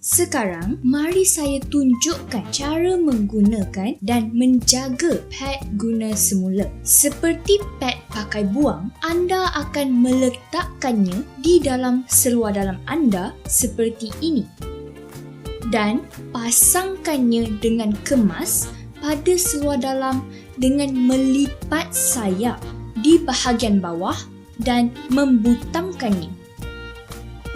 Sekarang, mari saya tunjukkan cara menggunakan dan menjaga pad guna semula. Seperti pad pakai buang, anda akan meletakkannya di dalam seluar dalam anda seperti ini. Dan pasangkannya dengan kemas pada seluar dalam dengan melipat sayap di bahagian bawah dan membutamkannya.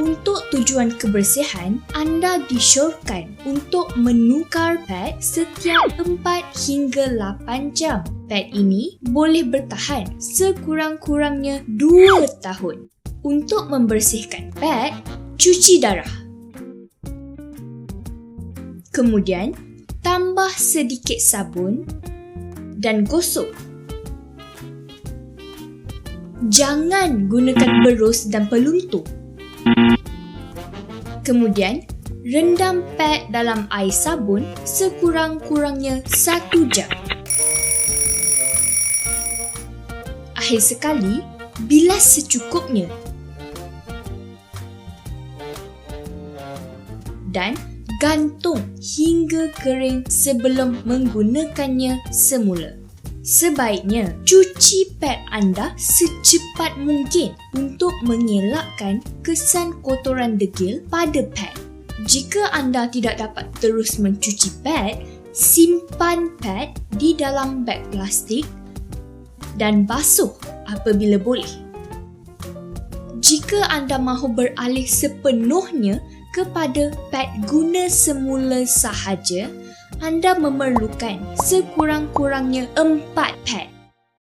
Untuk tujuan kebersihan, anda disyorkan untuk menukar pad setiap 4 hingga 8 jam. Pad ini boleh bertahan sekurang-kurangnya 2 tahun. Untuk membersihkan pad, cuci darah. Kemudian, tambah sedikit sabun dan gosok. Jangan gunakan berus dan peluntur Kemudian, rendam pad dalam air sabun sekurang-kurangnya satu jam. Akhir sekali, bilas secukupnya. Dan gantung hingga kering sebelum menggunakannya semula. Sebaiknya cuci pad anda secepat mungkin untuk mengelakkan kesan kotoran degil pada pad. Jika anda tidak dapat terus mencuci pad, simpan pad di dalam beg plastik dan basuh apabila boleh. Jika anda mahu beralih sepenuhnya kepada pad guna semula sahaja, anda memerlukan sekurang-kurangnya empat pad.